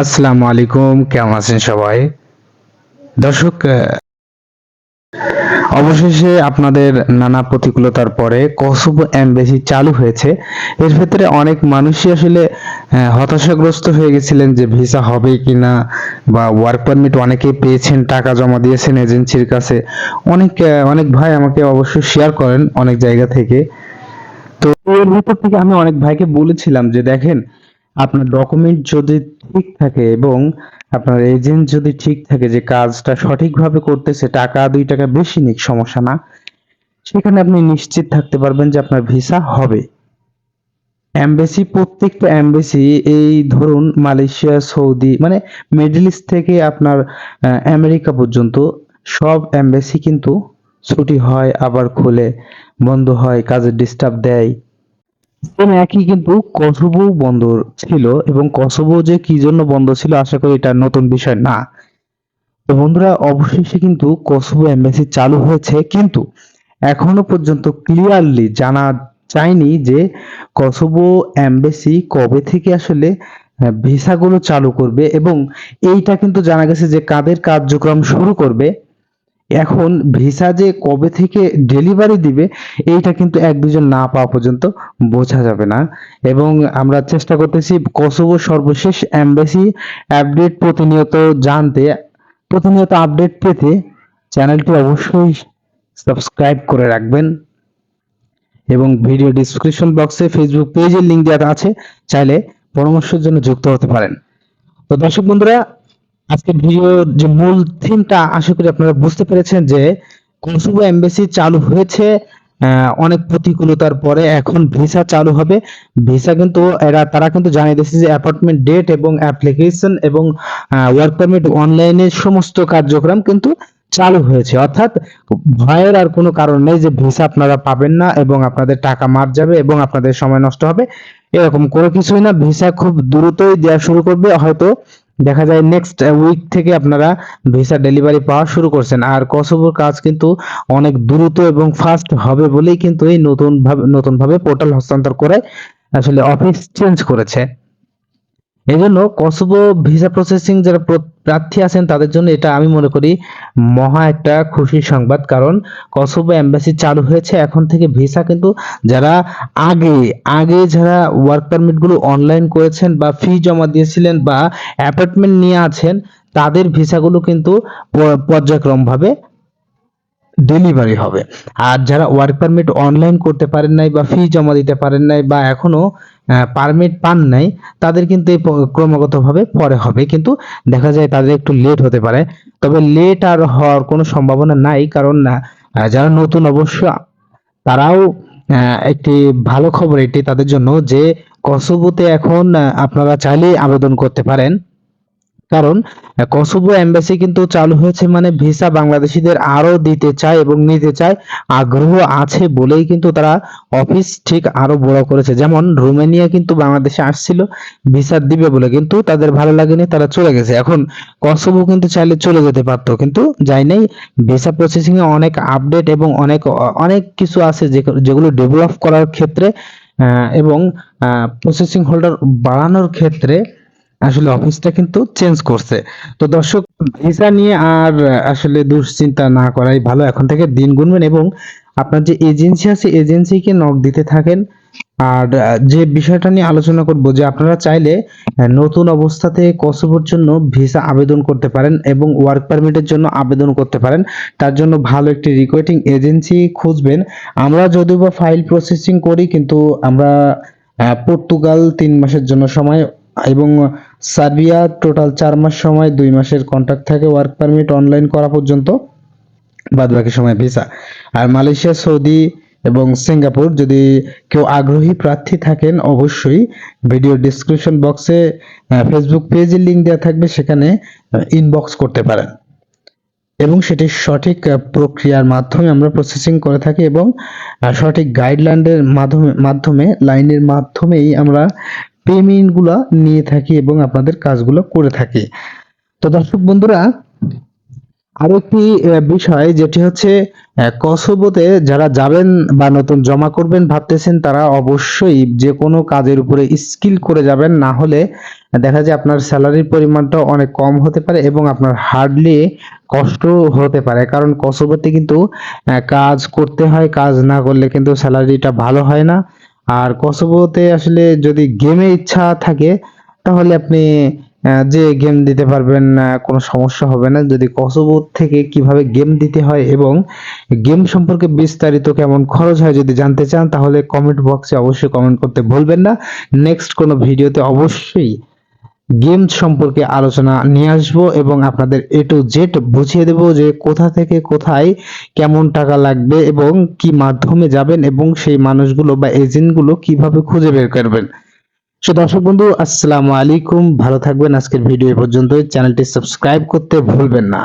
আসসালামু আলাইকুম কেমন আছেন সবাই? দর্শক অবশেষে আপনাদের নানা প্রতিকূলতার পরে কসোভো এমবেসি চালু হয়েছে। এর ভেতরে অনেক মানুষই আসলে হতাশাগ্রস্ত হয়ে গেছিলেন যে ভিসা হবে কিনা বা ওয়ার্ক পারমিট অনেকেই পেয়েছেন, টাকা জমা দিয়েছেন এজেন্সির কাছে। অনেক অনেক ভাই আমাকে অবশ্যই শেয়ার করেন অনেক জায়গা থেকে। তো এর ভিতর থেকে আমি অনেক ভাইকে বলেছিলাম যে দেখেন আপনার ডকুমেন্ট যদি ঠিক থাকে এবং আপনার এজেন্ট যদি ঠিক থাকে যে কাজটা সঠিকভাবে করতেছে, টাকা দুই টাকা বেশি নিক, সমস্যা না। সেখানে আপনি নিশ্চিত থাকতে পারবেন যে আপনার ভিসা হবে। এমবেসি প্রত্যেকটা এমবেসি এই ধরুন মালয়েশিয়া, সৌদি মানে মিডল ইস্ট থেকে আপনার আমেরিকা পর্যন্ত সব এমবেসি কিন্তু ছুটি হয়, আবার খুলে বন্ধ হয়, কাজের ডিস্টার্ব দেয়। একই কিন্তু কসোভো বন্ধ ছিল এবং কসোভো যে কি জন্য বন্ধ ছিল আশা করি এটা নতুন বিষয় না। তো বন্ধুরা, অবশেষে কিন্তু কসোভো এমবাসি চালু হয়েছে, কিন্তু এখনও পর্যন্ত ক্লিয়ারলি জানা যায়নি যে কসোভো এমবাসি কবে থেকে আসলে ভিসাগুলো চালু করবে এবং এইটা কিন্তু জানা গেছে যে কাদের কার্যক্রম শুরু করবে। এখন ভিসা যে কবে থেকে ডেলিভারি দিবে, এইটা কিন্তু এক দুজন না পাওয়া পর্যন্ত বোঝা যাবে না। এবং আমরা চেষ্টা করতেছি কসোভো সর্বশেষ এমবাসি আপডেট প্রতিনিয়ত জানতে। প্রতিনিয়ত আপডেট পেতে চ্যানেলটি অবশ্যই সাবস্ক্রাইব করে রাখবেন। এবং ভিডিও ডিসক্রিপশন বক্সে ফেসবুক পেজের লিংক দেওয়া আছে, চাইলে পরামর্শের জন্য যুক্ত হতে পারেন। তো দর্শক বন্ধুরা আজকে ভিডিওর যে মূল থিমটা আশা করি আপনারা বুঝতে পেরেছেন যে কসোভো এমবাসি চালু হয়েছে অনেক প্রতিকূলতার পরে এখন ভিসা চালু হবে। ভিসা কিন্তু এরা, তারা কিন্তু জানিয়ে দিয়েছে যে অ্যাপয়েন্টমেন্ট ডেট এবং অ্যাপ্লিকেশন এবং ওয়ার্ক পারমিট অনলাইনের সমস্ত কার্যক্রম কিন্তু চালু হয়েছে। অর্থাৎ ভয়ের আর কোনো কারণ নেই যে ভিসা আপনারা পাবেন না এবং আপনাদের টাকা মার যাবে এবং আপনাদের সময় নষ্ট হবে। এরকম কোনো কিছুই না, ভিসা খুব দ্রুতই দেওয়া শুরু করবে। হয়তো দেখা যায় নেক্সট উইক থেকে আপনারা ভিসা ডেলিভারি পাওয়া শুরু করছেন। আর কসোভোর কাজ কিন্তু অনেক দ্রুত এবং ফাস্ট হবে বলেই কিন্তু এই নতুন ভাবে নতুন ভাবে পোর্টাল হস্তান্তর করে আসলে অফিস চেঞ্জ করেছে। এই জন্য কসোভো ভিসা প্রসেসিং যারা প্রার্থী আছেন, তাদের জন্য এটা আমি মনে করি মহা একটা খুশির সংবাদ। কারণ কসোভো এম্বাসি চালু হয়েছে, এখন থেকে ভিসা কিন্তু যারা আগে আগে যারা ওয়ার্ক পারমিটগুলো অনলাইন করেছেন বা ফি জমা দিয়েছিলেন বা অ্যাপার্টমেন্ট নিয়ে আছেন, তাদের ভিসাগুলো কিন্তু পর্যায়ক্রমভাবে ডেলিভারি হবে। আর যারা ওয়ার্ক পারমিট অনলাইন করতে পারেন নাই বা ফি জমা দিতে পারেন নাই বা এখনও পারমিট পান নাই, তাদের কিন্তু এই ক্রমাগতভাবে পরে হবে। কিন্তু দেখা যায় তাদের একটু লেট হতে পারে। তবে লেট আর হওয়ার কোনো সম্ভাবনা নাই, কারণ যারা নতুন অবশ্য, তারাও একটি ভালো খবর এটি তাদের জন্য যে, কসোভোতে এখন আপনারা চাইলেই আবেদন করতে পারেন। কারণ কসোভো এমবাসি কিন্তু চালু হয়েছে মানে ভিসা বাংলাদেশিদের আরও দিতে চায় এবং নিতে চায়। আগ্রহ আছে বলেই কিন্তু তারা অফিস ঠিক আরও বড় করেছে। যেমন, রোমানিয়া কিন্তু বাংলাদেশে আসছিল, ভিসা দিবে বলে কিন্তু তাদের ভালো লাগেনি, তারা চলে গেছে। এখন, কসোভো কিন্তু চাইলে চলে যেতে পারতো, কিন্তু যাই নাই। ভিসা প্রসেসিং এ অনেক আপডেট এবং অনেক অনেক কিছু আছে যেগুলো ডেভেলপ করার ক্ষেত্রে এবং প্রসেসিং হোল্ডার বাড়ানোর ক্ষেত্রে আসলে অফিসটা কিন্তু চেঞ্জ করছে। তো দর্শক ভিসা নিয়ে আর আসলে দুশ্চিন্তা না করাই ভালো। এখন থেকে দিন গুনবেন এবং আপনার যে এজেন্সি আছে এজেন্সিকে নক দিতে থাকেন। আর যে বিষয়টা নিয়ে আলোচনা করব, যে আপনারা চাইলে নতুন অবস্থাতে কসোভোর জন্য ভিসা আবেদন করতে পারেন এবং ওয়ার্ক পারমিটের জন্য আবেদন করতে পারেন। তার জন্য ভালো একটি রিকোয়েটিং এজেন্সি খুঁজবেন। আমরা যদিও বা ফাইল প্রসেসিং করি, কিন্তু আমরা পর্তুগাল তিন মাসের জন্য সময় এবং সার্বিয়া টোটাল চার মাস সময়, দুই মাসের কন্ট্রাক্ট থাকে ওয়ার্ক পারমিট অনলাইন করা পর্যন্ত, বাদ বাকি সময় ভিসা আর মালয়েশিয়া, সৌদি এবং সিঙ্গাপুর, যদি কেউ আগ্রহী প্রার্থী থাকেন, অবশ্যই ভিডিও ডিসক্রিপশন বক্সে ফেসবুক পেজের লিংক দেওয়া থাকবে, সেখানে ইনবক্স করতে পারেন। এবং সেটি সঠিক প্রক্রিয়ার মাধ্যমে আমরা প্রসেসিং করে থাকি এবং সঠিক গাইডলাইনের মাধ্যমে মাধ্যমে লাইনের মাধ্যমেই আমরা পেমেন্টগুলো নিয়ে থাকি এবং আপনাদের কাজগুলো করে থাকি। তো দর্শক বন্ধুরা আরও একটি বিষয় যেটি হচ্ছে আহ, কসোভোতে যারা যাবেন বা নতুন জমা করবেন ভাবতেছেন তারা অবশ্যই যে কোনো কাজের উপরে স্কিল করে যাবেন। না হলে দেখা যায় আপনার স্যালারির পরিমাণটা অনেক কম হতে পারে এবং আপনার হার্ডলি কষ্ট হতে পারে। কারণ কসোভোতে কিন্তু কাজ করতে হয় কাজ না করলে কিন্তু স্যালারিটা ভালো হয় না। আর কসোভোতে আসলে যদি গেমে ইচ্ছা থাকে, তাহলে আপনি যে গেম দিতে পারবেন কোনো সমস্যা হবে না। যদি কসোভো থেকে কীভাবে গেম দিতে হয় এবং গেম সম্পর্কে বিস্তারিত কেমন খরচ হয় যদি জানতে চান, তাহলে কমেন্ট বক্সে অবশ্যই কমেন্ট করতে ভুলবেন না। নেক্সট কোনো ভিডিওতে অবশ্যই গেম সম্পর্কে আলোচনা নিয়ে আসব এবং আপনাদের এ টু জেড বুঝিয়ে দেব যে কোথা থেকে কোথায় কেমন টাকা লাগবে এবং কি মাধ্যমে যাবেন এবং সেই মানুষগুলো বা এজেন্টগুলো কীভাবে খুঁজে বের করবেন। সো দর্শক বন্ধু, আসসালামু আলাইকুম। ভালো থাকবেন। আজকের ভিডিও এ পর্যন্তই। চ্যানেলটি সাবস্ক্রাইব করতে ভুলবেন না।